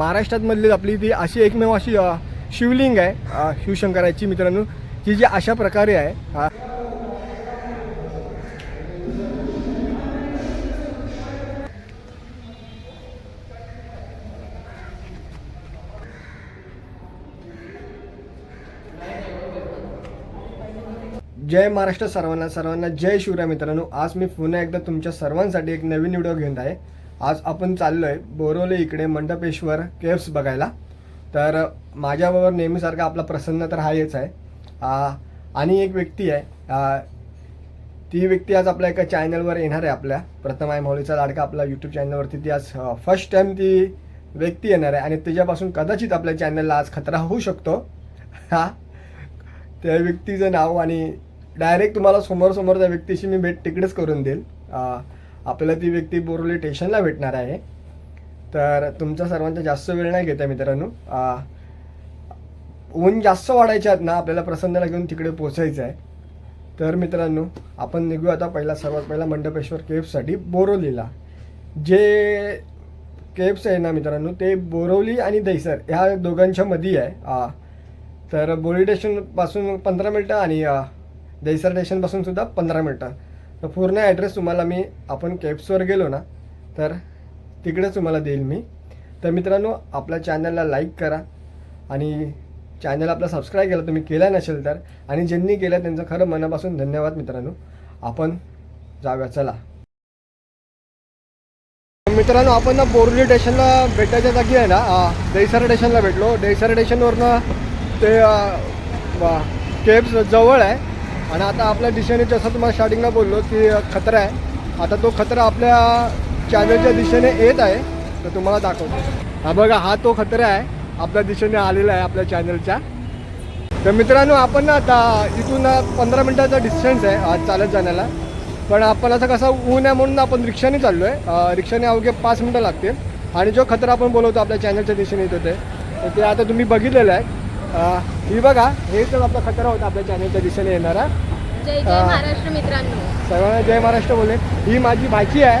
महाराष्ट्रात मधली आपली ती अशी एकमेव अशी शिवलिंग आहे शिवशंकराची मित्रांनो. जी जी अशा प्रकारे आहे जय महाराष्ट्र सर्वांना सर्वांना जय शिवराय मित्रांनो. आज मी पुन्हा एकदा तुमच्या सर्वांसाठी एक नवीन व्हिडिओ घेऊन आहे. आज आपण चाललो आहे बोरोले इकडे मंडपेश्वर केव्स बघायला. तर माझ्याबरोबर नेहमीसारखा आपला प्रसन्न तर हायच आहे. आणि एक व्यक्ती आहे. ती व्यक्ती आज आपल्या एका चॅनलवर येणार आहे आपल्या. प्रथम आहे माऊलीचा लाडका आपल्या यूट्यूब चॅनलवरती. ती आज फर्स्ट टाईम ती व्यक्ती येणार आहे. आणि त्याच्यापासून कदाचित आपल्या चॅनलला आज खतरा होऊ शकतो. हा. त्या व्यक्तीचं नाव आणि डायरेक्ट तुम्हाला समोर समोर त्या व्यक्तीशी मी भेट तिकडेच करून देईल. आपल्याला ती व्यक्ती बोरवली स्टेशनला भेटणार आहे. तर तुमचा सर्वांचा जास्त वेळ नाही घेत आहे मित्रांनो. ऊन जास्त वाढायच्या आहेत ना आपल्याला प्रसन्नाला घेऊन तिकडे पोचायचं आहे. तर मित्रांनो आपण निघू आता पहिला सर्वात पहिला मंडपेश्वर केव्हसाठी बोरोलीला जे केव्स आहे ना मित्रांनो ते बोरवली आणि दहिसर ह्या दोघांच्या मध्ये आहे. तर बोरी स्टेशनपासून पंधरा मिनटं आणि दहिसर स्टेशनपासून सुद्धा पंधरा मिनटं. तर पूर्ण ॲड्रेस तुम्हाला मी आपण कॅब्सवर गेलो ना तर तिकडे तुम्हाला देईल मी. तर मित्रांनो आपल्या चॅनलला लाईक करा आणि चॅनल आपला सबस्क्राईब केला तुम्ही केला नसेल तर आणि ज्यांनी केलं त्यांचं खरं मनापासून धन्यवाद मित्रांनो. आपण जाऊया चला. मित्रांनो आपण ना बोरली स्टेशनला भेटायच्या जागी आहे ना अ, दहिसर स्टेशनला भेटलो. दहिसर स्टेशनवरनं ते केब्स जवळ आहे. आणि आता आपल्या दिशेने जसं तुम्हाला स्टार्टिंगला बोललो की खतरा आहे आता तो खतरा आपल्या चॅनलच्या दिशेने येत आहे तर तुम्हाला दाखवतो. हा बघा हा तो खतरा आहे आपल्या दिशेने आलेला आहे आपल्या चॅनलच्या तर मित्रांनो आपण ना आता इथून पंधरा मिनटाचा डिस्टन्स आहे आज चालत जाण्याला. पण आपण असं कसं ऊन आहे म्हणून आपण रिक्षाने चाललो आहे रिक्षाने अवघे पाच मिनटं लागतील. आणि जो खतरा आपण बोलवतो आपल्या चॅनलच्या दिशेने येत होते तर ते आता तुम्ही बघितलेलं आहे. ही बघा हे तर आपला खतरा होता आपल्या चॅनलच्या दिशेने येणारा जय जय. महाराष्ट्र मित्रांनो. सर्वांना जय महाराष्ट्र बोले ही माझी भाची आहे.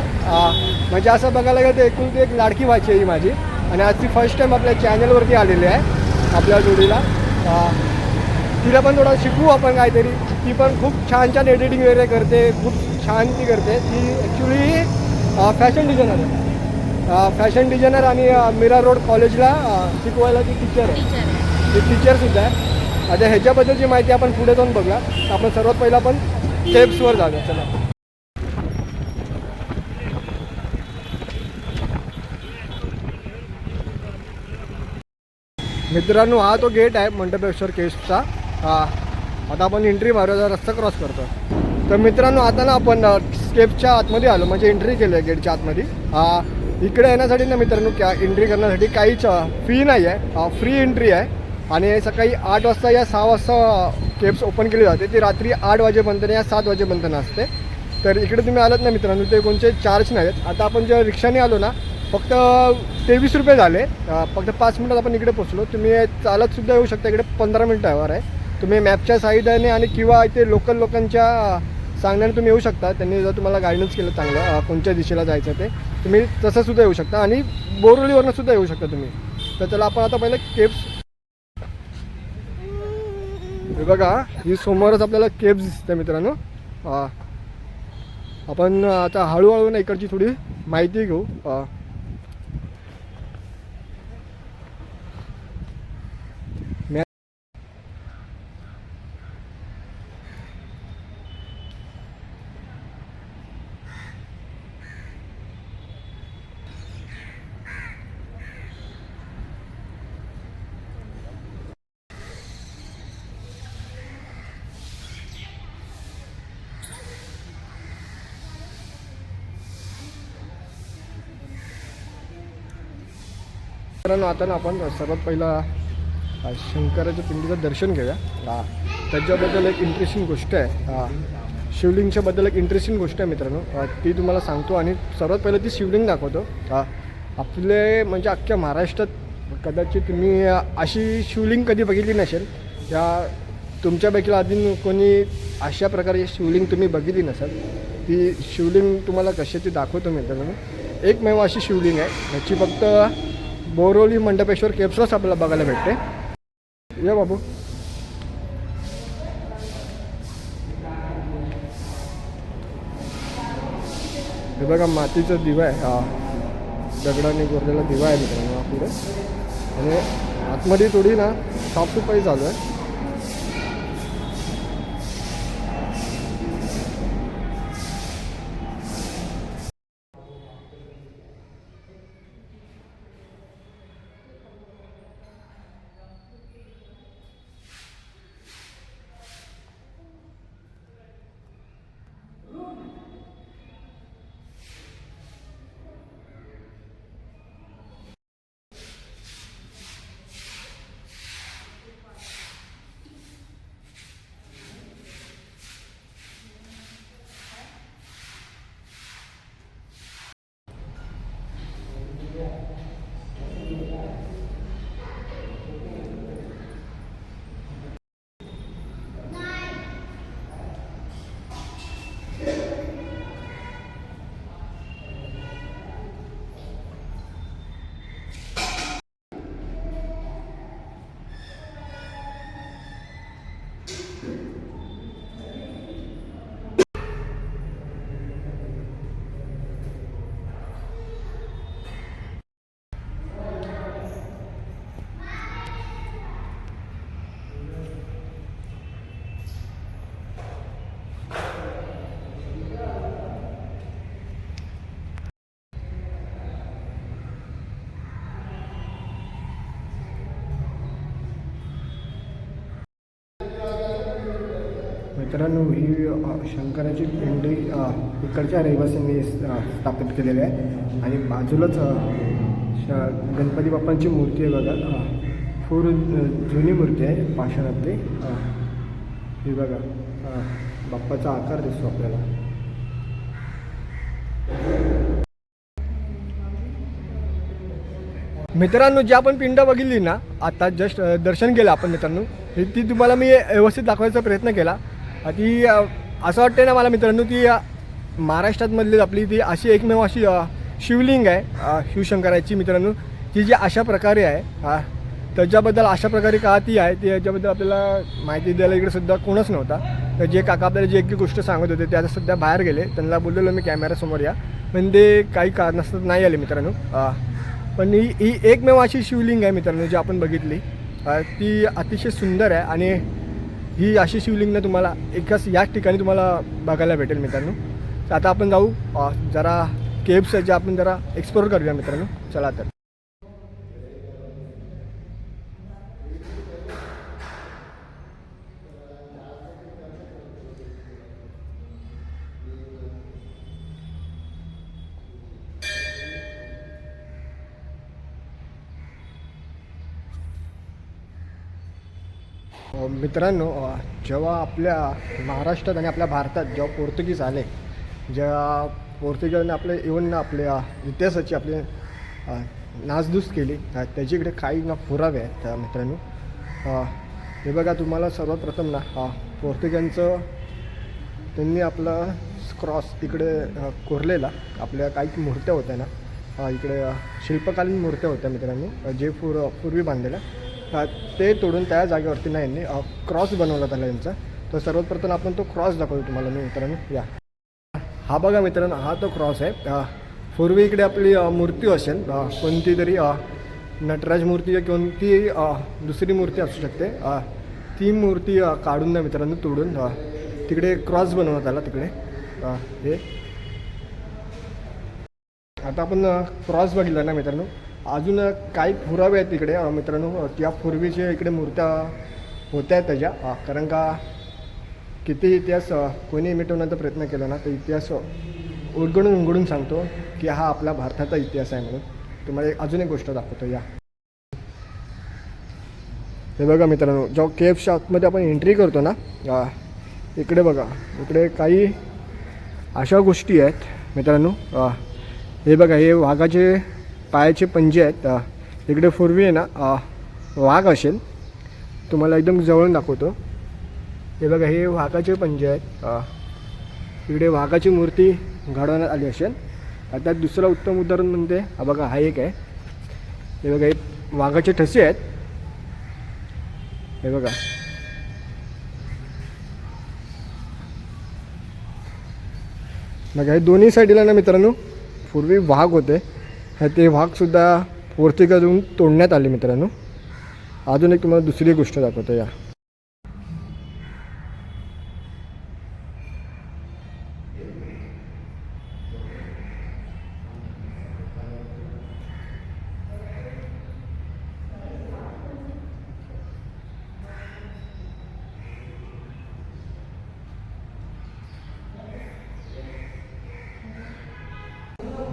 म्हणजे असं बघायला गेलं तर एकूण ती एक लाडकी भाची आहे ही माझी. आणि आज ती फर्स्ट टाईम आपल्या चॅनलवरती आलेली आहे आपल्या जोडीला. तिला पण थोडं शिकवू आपण काहीतरी. ती पण खूप छान छान एडिटिंग वगैरे करते खूप छान ती करते. ती ॲक्च्युली फॅशन डिझायनर आहे. फॅशन डिझायनर आणि मीरा रोड कॉलेजला शिकवायला ती टीचर आहे. ते टीचरसुद्धा आहे. आता ह्याच्याबद्दलची माहिती आपण पुढे जाऊन बघूया. तर आपण सर्वात पहिला आपण स्टेप्सवर जाऊया. चला. मित्रांनो हा तो गेट आहे मंडपेश्वर केसचा हा आता आपण एंट्री मारूया रस्ता क्रॉस करतो तर मित्रांनो आता ना आपण स्टेपच्या आतमध्ये आलो. म्हणजे एंट्री केली आहे गेटच्या आतमध्ये. इकडे येण्यासाठी ना मित्रांनो क्या एंट्री करण्यासाठी काहीच फी नाही आहे फ्री एंट्री आहे. आणि सकाळी आठ वाजता या सहा वाजता केब्स ओपन केली जाते. ती रात्री आठ वाजेपर्यंत या सात वाजेपर्यंत असते तर इकडे तुम्ही आलात ना मित्रांनो ते कोणते चार्ज नाही आहेत आता आपण जेव्हा रिक्षाने आलो ना फक्त तेवीस रुपये झाले. फक्त पाच मिनटात आपण इकडे पोचलो तुम्ही चालतसुद्धा येऊ शकता. इकडे पंधरा मिनटावर आहे. तुम्ही मॅपच्या साईडने आणि किंवा इथे लोकल लोकांच्या सांगण्याने तुम्ही येऊ शकता. त्यांनी जर तुम्हाला गायडन्स केलं चांगलं कोणत्या दिशेला जायचं ते तुम्ही तसंसुद्धा येऊ शकता. आणि बोरवलीवरनंसुद्धा येऊ शकता तुम्ही. तर चला आपण आता पहिलं केब्स हे बघा ही समोरच आपल्याला केब्स दिसते मित्रांनो. हां. आपण आता हळूहळू ना इकडची थोडी माहिती घेऊ अं, मॅ- मित्रांनो आता ना आपण सर्वात पहिला शंकराच्या पिंडीचं दर्शन घेऊया. हा. त्याच्याबद्दल एक इंटरेस्टिंग गोष्ट आहे. हा. शिवलिंगच्या बद्दल एक इंटरेस्टिंग गोष्ट आहे मित्रांनो. ती तुम्हाला सांगतो आणि सर्वात पहिलं ती शिवलिंग दाखवतो. हा. आपले म्हणजे अख्ख्या महाराष्ट्रात कदाचित तुम्ही अशी शिवलिंग कधी बघितली नसेल या तुमच्यापैकी अजून कोणी अशा प्रकारे शिवलिंग तुम्ही बघितली नसेल ती शिवलिंग तुम्हाला कशी ती दाखवतो मित्रांनो. एकमेव अशी शिवलिंग आहे. ह्याची फक्त बोरोली मंडपेश्वर केप्सलाच आपल्याला बघायला भेटते. या बाबू. हे बघा मातीचा दिवा आहे. हा. दगडाने कोरलेला दिवा आहे मित्रांनो पुढे. आणि आतमध्ये थोडी ना साफसफाई चालू आहे. मित्रांनो ही शंकराची पिंडी इकडच्या रहिवासींनी स्थापित केलेली आहे. आणि बाजूलाच श गणपती बाप्पांची मूर्ती आहे बघा. फूर जुनी मूर्ती आहे पाषाणातली. ही बघा. बाप्पाचा आकार दिसतो आपल्याला. मित्रांनो जी आपण पिंड बघितली ना आता जस्ट दर्शन केलं आपण मित्रांनो. ती तुम्हाला मी व्यवस्थित दाखवायचा प्रयत्न केला. ती असं वाटते ना मला मित्रांनो ती महाराष्ट्रातमधलीच महाराष्ट्रातमधली आपली ती अशी एकमेव अशी शिवलिंग आहे शिवशंकराची मित्रांनो. ती जी अशा प्रकारे आहे त्याच्याबद्दल अशा प्रकारे का ती आहे ती याच्याबद्दल आपल्याला माहिती द्यायला इकडे सुद्धा कोणच नव्हता. तर जे काका आपल्याला जी एक गोष्ट सांगत होते ते आता सध्या बाहेर गेले. त्यांना बोललेलो मी कॅमेऱ्यासमोर या. पण ते काही कारणास्तव नाही आले मित्रांनो. पण ही ही एकमेव अशी शिवलिंग आहे मित्रांनो जी आपण बघितली. ती अतिशय सुंदर आहे आणि ही अशी शिवलिंगनं तुम्हाला एकाच याच ठिकाणी तुम्हाला बघायला भेटेल मित्रांनो. तर आता आपण जाऊ जरा केव्स जे आपण जरा एक्सप्लोर करूया मित्रांनो. चला तर. मित्रांनो जेव्हा आपल्या महाराष्ट्रात आणि आपल्या भारतात जेव्हा पोर्तुगीज आले जेव्हा पोर्तुगीजने आपले इवन आपल्या इतिहासाची आपली नासधूस केली त्याच्याकडे काही ना पुरावे आहेत त्या मित्रांनो. हे बघा तुम्हाला सर्वप्रथम ना अ, पोर्तुगीजांचं त्यांनी आपला क्रॉस इकडे कोरलेला आपल्या काही मूर्त्या होत्या ना इकडे शिल्पकालीन मूर्त्या होत्या मित्रांनो जे पूर पूर्वी बांधलेल्या. ते तोडून त्या जागेवरती नाही यांनी क्रॉस बनवला त्याला यांचा तर सर्वप्रथम आपण तो क्रॉस दाखवतो तुम्हाला मी मित्रांनो या. हा बघा मित्रांनो हा तो क्रॉस आहे. पूर्वी इकडे आपली मूर्ती असेल कोणती तरी नटराज मूर्ती किंवा कोणती दुसरी मूर्ती असू शकते. ती मूर्ती काढून ना मित्रांनो तोडून तिकडे क्रॉस बनवण्यात आला तिकडे. हे आता आपण क्रॉस बघितला ना मित्रांनो? अजून काही पुरावे आहेत तिकडे मित्रांनो त्यापूर्वीचे त्या पूर्वीच्या इकडे मूर्त्या होत्या त्याच्या. कारण का किती इतिहास कोणी मिटवण्याचा प्रयत्न केला ना तर इतिहास उलगडून उलगडून सांगतो की हा आपला भारताचा इतिहास आहे म्हणून. तुम्हाला एक अजून एक गोष्ट दाखवतो या. हे बघा मित्रांनो जेव्हा केफ आतमध्ये आपण एंट्री करतो ना इकडे बघा इकडे काही अशा गोष्टी आहेत मित्रांनो हे बघा हे वाघाचे पायाचे पंजे आहेत इकडे पूर्वी आहे ना वाघ असेल तुम्हाला एकदम जवळून दाखवतो. हे बघा हे वाघाचे पंजे आहेत इकडे वाघाची मूर्ती घडवण्यात आली असेल. आता दुसरं उत्तम उदाहरण म्हणजे हा बघा हा एक आहे. हे बघा हे वाघाचे ठसे आहेत. हे बघा. बघा हे दोन्ही साईडला ना मित्रांनो पूर्वी वाघ होते. हे ते वाघसुद्धा पोर्तुगाजून तोडण्यात आले मित्रांनो. अजून एक तुम्हाला दुसरी गोष्ट दाखवतो या.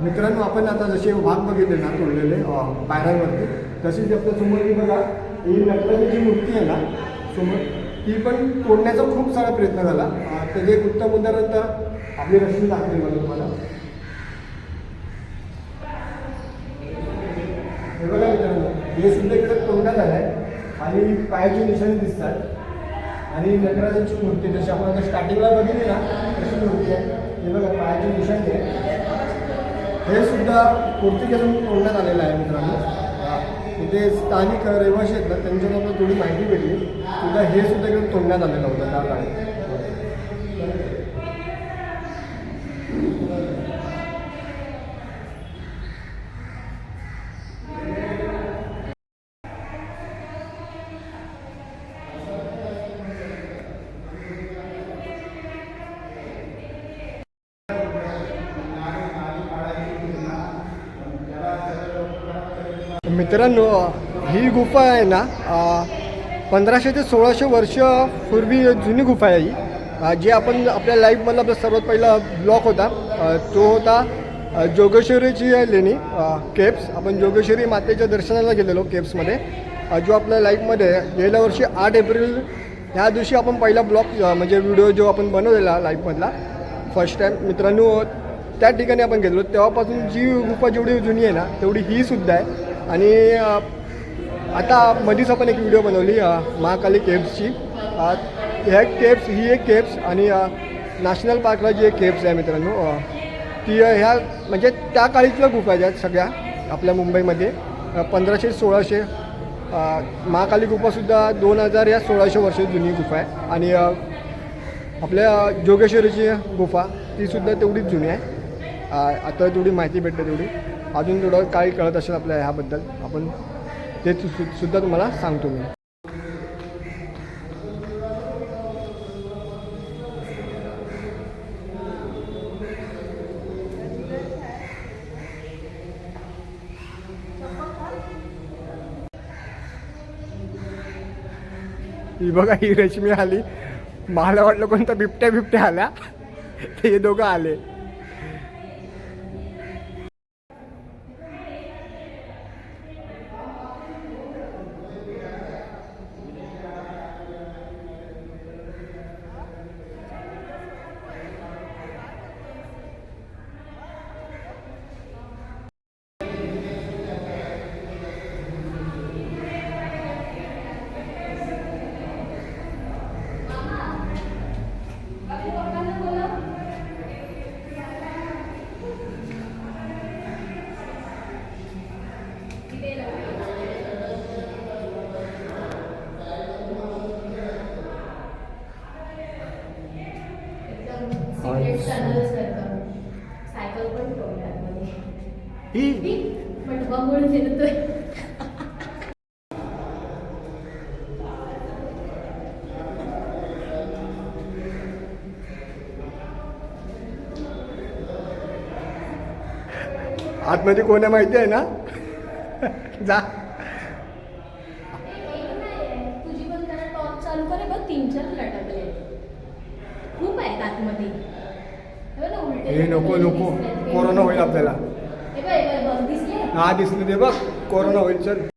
मित्रांनो आपण आता जसे भाग बघितले ना तोडलेले पायऱ्यांवरती तशीच आपल्यासमोर ही बघा ही नटराजाची मूर्ती आहे ना समोर ती पण तोडण्याचा खूप सारा प्रयत्न झाला. त्याचे एक उत्तम उदाहरण तर आपली रश्मी दाखवली मला तुम्हाला. हे बघा मित्रांनो हे सुद्धा इकडे तोडण्यात आलं आहे आणि पायाची निशाणी दिसतात. आणि नटराजांची मूर्ती जशी आपण आता स्टार्टिंगला बघितली ना तशी मूर्ती आहे. हे बघा पायाची निशाणी. आहे हे सुद्धा पोर्तुगीजून तोडण्यात आलेलं आहे मित्रांनो. अं, इथे स्थानिक रहिवासी आहेत ना त्यांच्याकडून आपल्याला थोडी माहिती भेटली. सुद्धा हे सुद्धा इकडे तोडण्यात आलेलं होतं त्या गाडी मित्रांनो ही गुफा आहे ना पंधराशे ते सोळाशे वर्ष पूर्वी जुनी गुफा आहे ही. जी आपण आपल्या लाईफमधला आपला सर्वात पहिला ब्लॉक होता. तो होता जोगेश्वरीची लेणी केप्स आपण जोगेश्वरी मातेच्या दर्शनाला गेलेलो केप्समध्ये जो आपल्या लाईफमध्ये गेल्या वर्षी आठ एप्रिल ह्या दिवशी आपण पहिला ब्लॉग म्हणजे व्हिडिओ जो आपण बनवलेला लाईफमधला फर्स्ट टाईम मित्रांनो त्या ठिकाणी आपण गेलो तेव्हापासून जी गुफा जेवढी जुनी आहे ना तेवढी ही सुद्धा आहे. आणि आता मधीच आपण एक व्हिडिओ बनवली महाकाली केव्सची. ह्या केव्स ही एक केव्स आणि नॅशनल पार्कला जी एक केव्स आहे मित्रांनो ती ह्या म्हणजे त्या काळीतल्या गुफा आहेत सगळ्या आपल्या मुंबईमध्ये. पंधराशे सोळाशे महाकाली गुफासुद्धा दोन हजार या सोळाशे वर्ष जुनी गुफा आहे. आणि आपल्या जोगेश्वरीची गुफा तीसुद्धा तेवढीच जुनी आहे. आता तेवढी माहिती भेटते तेवढी. अजून थोडं काही कळत असेल आपल्या ह्याबद्दल आपण ते सुद्धा तुम्हाला सांगतो मी. ही बघा ही रश्मी आली. मला वाटलं कोणता बिबट्या बिबट्या आल्या. ते हे दोघं आले. सायकल पण ही? फिरतोय आतमध्ये कोण आहे माहिती आहे ना? जा तुझी पण जरा टॉर्च चालू करे बघ तीन चार लटकले खूप आहेत आतमध्ये हे बघ ना, उलटे हे नको नको. कोरोना होईल आपल्याला. हा दिसले? ते बघ. कोरोना होईल चल.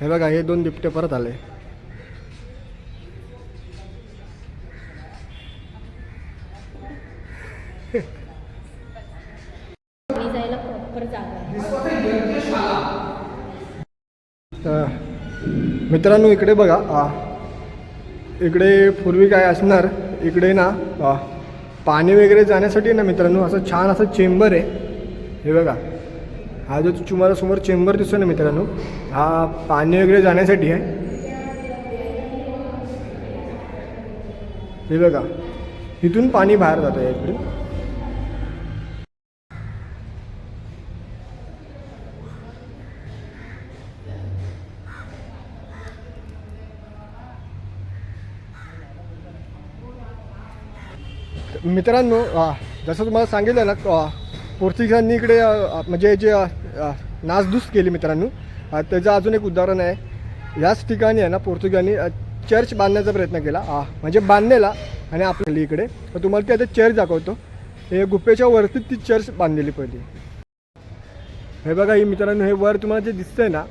हे बघा हे दोन बिबटे परत आले. मित्रांनो इकडे बघा इकडे पूर्वी काय असणार इकडे ना पाणी वगैरे जाण्यासाठी ना मित्रांनो असं छान असं चेंबर आहे. हे बघा. हा जो तुम्हाला समोर चेंबर दिसतो ना मित्रांनो हा पाणी वगैरे जाण्यासाठी आहे. हे बघा इथून पाणी बाहेर जातं आहे इकडे. मित्रांनो जसं तुम्हाला सांगितलं ना पोर्तुगीजांनी इकडे म्हणजे जे नासधूस केली मित्रांनो. त्याचं अजून एक उदाहरण आहे. याच ठिकाणी आहे ना पोर्तुगांनी चर्च बांधण्याचा प्रयत्न केला. म्हणजे बांधलेला आणि आपल्या इकडे. तर तुम्हाला ते आता चर्च दाखवतो. हे गुफेच्या वरती ती चर्च बांधलेली पहिली. हे बघा ही मित्रांनो हे वर तुम्हाला जे दिसतंय ना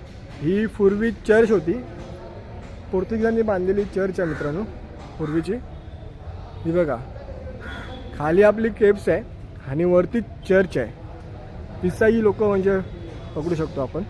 ही पूर्वी चर्च होती. पोर्तुगीजांनी बांधलेली चर्च आहे मित्रांनो पूर्वीची. ही बघा खाली आपली केप्स आहे आणि वरती चर्च आहे. इसाई लोक म्हणजे पकडू शकतो आपण.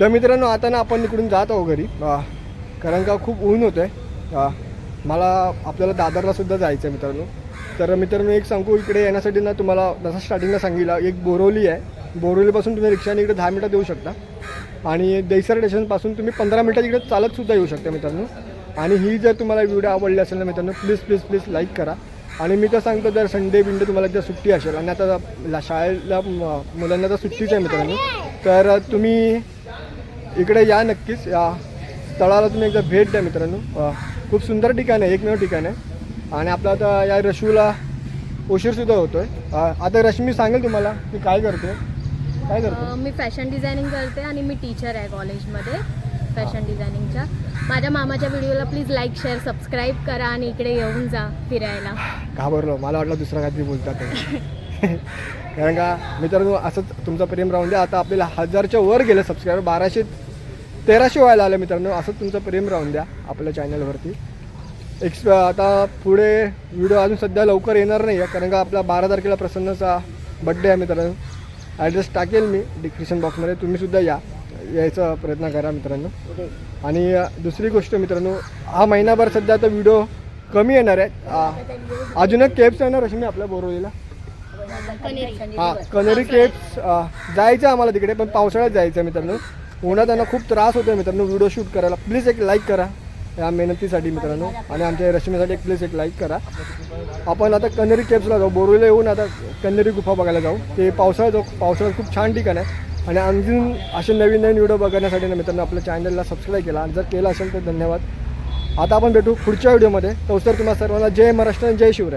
तर मित्रांनो आता ना आपण इकडून जात आहो घरी. कारण का खूप ऊन होतं आहे मला आपल्याला दादरला सुद्धा जायचं आहे मित्रांनो. तर मित्रांनो एक सांगू इकडे येण्यासाठी ना तुम्हाला जसं स्टार्टिंगला सांगितलं एक बोरवली आहे. बोरवलीपासून तुम्ही रिक्षाने इकडे दहा मिनटात येऊ शकता. आणि दहिसर स्टेशनपासून तुम्ही पंधरा मिनटात इकडे चालतसुद्धा येऊ शकता मित्रांनो. आणि ही जर तुम्हाला व्हिडिओ आवडली असेल ना मित्रांनो प्लीज प्लीज प्लीज लाईक करा. आणि मी तर सांगतो जर संडे बिंडे तुम्हाला जर सुट्टी असेल. आणि आता ला- शाळेला मुलांना तर सुट्टीच आहे मित्रांनो. तर तुम्ही इकडे या नक्कीच. या स्थळाला तुम्ही एकदा भेट द्या मित्रांनो. खूप सुंदर ठिकाण आहे एकमेव ठिकाण आहे. आणि आपला आता या रशूला उशीरसुद्धा होतो आहे आता रश्मी सांगेल तुम्हाला की काय करते काय करते मी फॅशन डिझायनिंग करते आणि मी टीचर आहे कॉलेजमध्ये फॅशन डिझायनिंगच्या. माझ्या मामाच्या व्हिडिओला प्लीज लाईक शेअर सबस्क्राईब करा आणि इकडे येऊन जा फिरायला. घाबरलो. मला वाटलं दुसरं काहीतरी बोलतात. कारण का मित्रांनो असंच तुमचं प्रेम राहून द्या. आता आपल्याला हजारच्या वर गेलं सबस्क्रायबर बाराशे तेराशे व्हायला आलं मित्रांनो. असंच तुमचं प्रेम राहून द्या आपल्या चॅनलवरती एक्स आता पुढे व्हिडिओ अजून सध्या लवकर येणार नाही आहे कारण का आपला बारा तारखेला प्रसन्नचा बड्डे आहे मित्रांनो. ॲड्रेस टाकेल मी डिस्क्रिप्शन बॉक्समध्ये तुम्हीसुद्धा या. यायचा प्रयत्न करा मित्रांनो. आणि दुसरी गोष्ट मित्रांनो हा महिनाभर सध्या आता व्हिडिओ कमी येणार आहे. आ, अजून एक केप्स आहे ना रश्मी आपल्या बोरवलीला? हा कनेरी केप्स जायचं आहे आम्हाला तिकडे पण पावसाळ्यात जायचं आहे मित्रांनो. उन्हात त्यांना खूप त्रास होतो मित्रांनो व्हिडिओ शूट करायला. प्लीज एक लाईक करा. या मेहनतीसाठी मित्रांनो. आणि आमच्या रश्मीसाठी एक प्लीज एक लाईक करा. आपण आता कनेरी केप्सला जाऊ. बोरवलीला येऊन आता कनेरी गुफा बघायला जाऊ. ते पावसाळ्यात जाऊ पावसाळ्यात खूप छान ठिकाण आहे. आणि अजून असे नवीन नवीन व्हिडिओ बघण्यासाठी ना मित्रांनो आपल्या चॅनलला सबस्क्राईब केला. आणि जर केला असेल तर धन्यवाद. आता आपण भेटू पुढच्या व्हिडिओमध्ये तर तुम्हाला सर्वांना जय महाराष्ट्र आणि जय शिवराय.